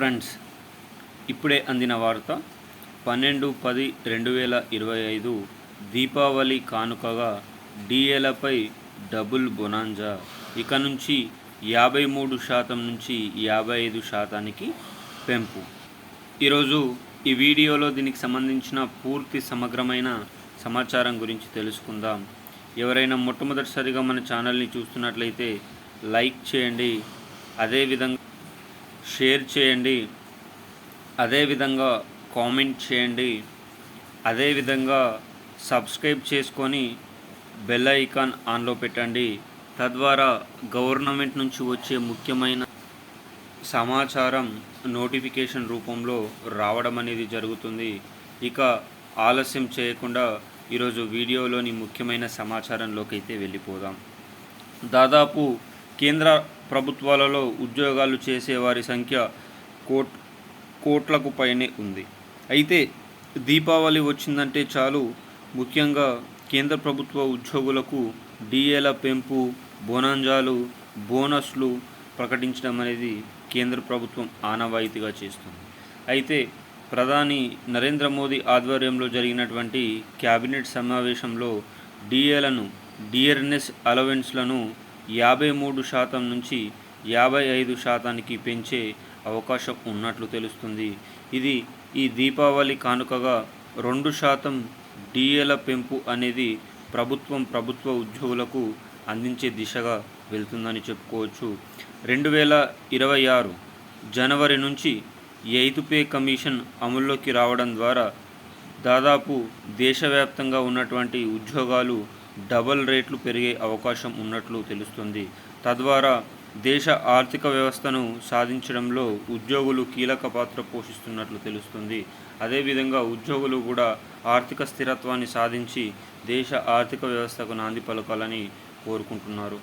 Friends ఇప్పుడే అందిన వార్త పన్నెండు పది రెండు వేల ఇరవై ఐదు దీపావళి కానుకగా డిఏలపై డబుల్ బొనాంజా. ఇక నుంచి యాభై మూడు శాతం నుంచి యాభై ఐదు శాతానికి పెంపు. ఈరోజు ఈ వీడియోలో దీనికి సంబంధించిన పూర్తి సమగ్రమైన సమాచారం గురించి తెలుసుకుందాం. ఎవరైనా మొట్టమొదటిసారిగా మన ఛానల్ని చూస్తున్నట్లయితే లైక్ చేయండి. అదేవిధంగా షేర్ చేయండి. అదేవిధంగా కామెంట్ చేయండి. అదేవిధంగా సబ్స్క్రైబ్ చేసుకొని బెల్ ఐకాన్ ఆన్లో పెట్టండి. తద్వారా గవర్నమెంట్ నుంచి వచ్చే ముఖ్యమైన సమాచారం నోటిఫికేషన్ రూపంలో రావడం అనేది జరుగుతుంది. ఇక ఆలస్యం చేయకుండా ఈరోజు వీడియోలోని ముఖ్యమైన సమాచారంలోకి అయితే వెళ్ళిపోదాం. దాదాపు కేంద్ర ప్రభుత్వాలలో ఉద్యోగాలు చేసే వారి సంఖ్య కోట్ కోట్లకు పైనే ఉంది. అయితే దీపావళి వచ్చిందంటే చాలు. ముఖ్యంగా కేంద్ర ప్రభుత్వ ఉద్యోగులకు డిఏల పెంపు బోనాంజాలు బోనస్లు ప్రకటించడం అనేది కేంద్ర ప్రభుత్వం ఆనవాయితీగా చేస్తుంది. అయితే ప్రధాని నరేంద్ర మోదీ ఆధ్వర్యంలో జరిగినటువంటి క్యాబినెట్ సమావేశంలో డిఏలను డియర్నెస్ అలవెన్స్లను యాభై మూడు శాతం నుంచి యాభై ఐదు శాతానికి పెంచే అవకాశం ఉన్నట్లు తెలుస్తుంది. ఇది ఈ దీపావళి కానుకగా రెండు శాతం డిఏల పెంపు అనేది ప్రభుత్వం ప్రభుత్వ ఉద్యోగులకు అందించే దిశగా వెళ్తుందని చెప్పుకోవచ్చు. రెండు వేల ఇరవై ఆరు జనవరి నుంచి ఎయిత్ పే కమిషన్ అమల్లోకి రావడం ద్వారా దాదాపు దేశవ్యాప్తంగా ఉన్నటువంటి ఉద్యోగాలు డబల్ రేట్లు పెరిగే అవకాశం ఉన్నట్లు తెలుస్తుంది. తద్వారా దేశ ఆర్థిక వ్యవస్థను సాధించడంలో ఉద్యోగులు కీలక పాత్ర పోషిస్తున్నట్లు తెలుస్తుంది. అదేవిధంగా ఉద్యోగులు కూడా ఆర్థిక స్థిరత్వాన్ని సాధించి దేశ ఆర్థిక వ్యవస్థకు నాంది పలకాలని కోరుకుంటున్నారు.